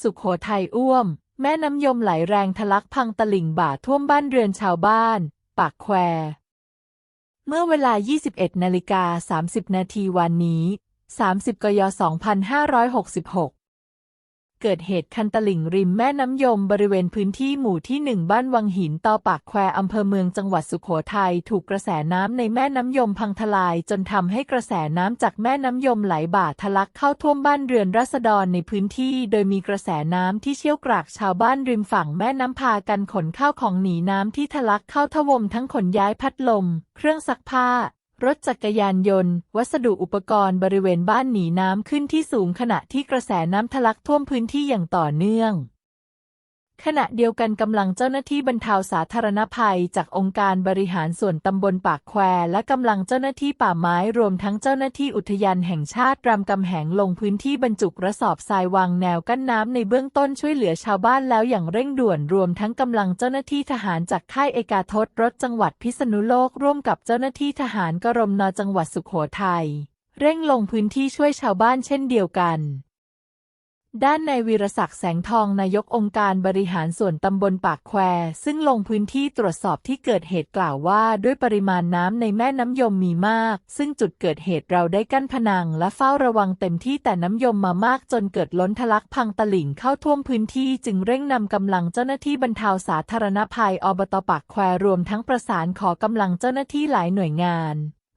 สุขโขทัยอ้วม แม่น้ำยมไหลแรงทะลักพังตลิ่งบ่าท่วมบ้านเรือนชาวบ้าน ปากแคว เมื่อเวลา 21นาฬิกา30 นาทีวันนี้ 30 กย 2566 เกิดเหตุคันตลิ่งริมแม่น้ำยมบริเวณพื้นที่หมู่ที่หนึ่งบ้านวังหินต่อปากแควอำเภอเมืองจังหวัดสุขโขทัยถูกกระแสน้ำในแม่น้ำยมพังทลายจนทำให้กระแสน้ำจากแม่น้ำยมไหลบ่าทะลักเข้าท่วมบ้านเรือนรัษฎรในพื้นที่ โดยมีกระแสน้ำที่เชี่ยวกรากชาวบ้านริมฝั่งแม่น้ำพากันขนข้าวของหนีน้ำที่ทะลักเข้าทวมทั้งขนย้ายพัดลม เครื่องซักผ้า รถจักรยานยนต์ วัสดุอุปกรณ์บริเวณบ้านหนีน้ำขึ้นที่สูงขณะที่กระแสน้ำทะลักท่วมพื้นที่อย่างต่อเนื่อง ขณะเดียวกันกำลังเจ้าหน้าที่บรรเทาสาธารณภัยจากองค์การบริหารส่วนตำบลปากแควและกำลังเจ้าหน้าที่ป่าไม้รวมทั้งเจ้าหน้าที่อุทยานแห่งชาติรำกำแหงลงพื้นที่บรรจุกระสอบทรายวางแนวกั้นน้ำในเบื้องต้นช่วยเหลือชาวบ้านแล้วอย่างเร่งด่วนรวมทั้งกำลังเจ้าหน้าที่ทหารจากค่ายเอกาทศรถจังหวัดพิษณุโลกร่วมกับเจ้าหน้าที่ทหารกรมนจังหวัดสุขโขทัยเร่งลงพื้นที่ช่วยชาวบ้านเช่นเดียวกัน ด้านในายวีรศักดิ์แสงทองนายกองค์การบริหารส่วนตำบลปากแควซึ่งลงพื้นที่ตรวจสอบที่เกิดเหตุกล่าวว่า ด้วยปริมาณน้ำในแม่น้ำยมมีมาก ซึ่งจุดเกิดเหตุเราได้กั้นผนัง และเฝ้าระวังเต็มที่แต่น้ำยมมามากจนเกิดล้นทะลักพังตลิ่งเข้าท่วมพื้นที่จึงเร่งนำกำลังเจ้าหน้าที่บรรเทาสาธารณภัยอบตปากแควรวมทั้งประสานขอกำลังเจ้าหน้าที่หลายหน่วยงาน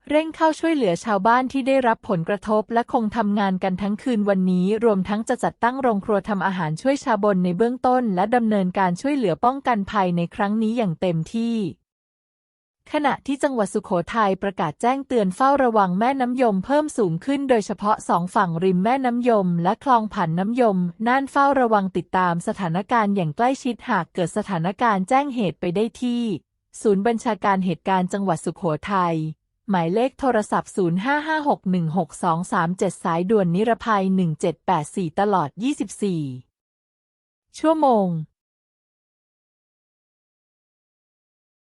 เร่งเข้าช่วยเหลือชาวบ้านที่ได้รับผลกระทบและคงทำงานกันทั้งคืนวันนี้ รวมทั้งจะจัดตั้งโรงครัวทำอาหารช่วยชาวบนในเบื้องต้น และดำเนินการช่วยเหลือป้องกันภัยในครั้งนี้อย่างเต็มที่ขณะที่จังหวัดสุโขทัยประกาศแจ้งเตือนเฝ้าระวังแม่น้ำยมเพิ่มสูงขึ้นโดยเฉพาะสองฝั่งริมแม่น้ำยม และคลองผ่านน้ำยม น่านเฝ้าระวังติดตามสถานการณ์อย่างใกล้ชิดหากเกิดสถานการณ์แจ้งเหตุไปได้ที่ ศูนย์บัญชาการเหตุการณ์จังหวัดสุโขทัย หมายเลขโทรศัพท์ 0556162377 สายด่วนนิรภัย 1784 ตลอด 24 ชั่วโมง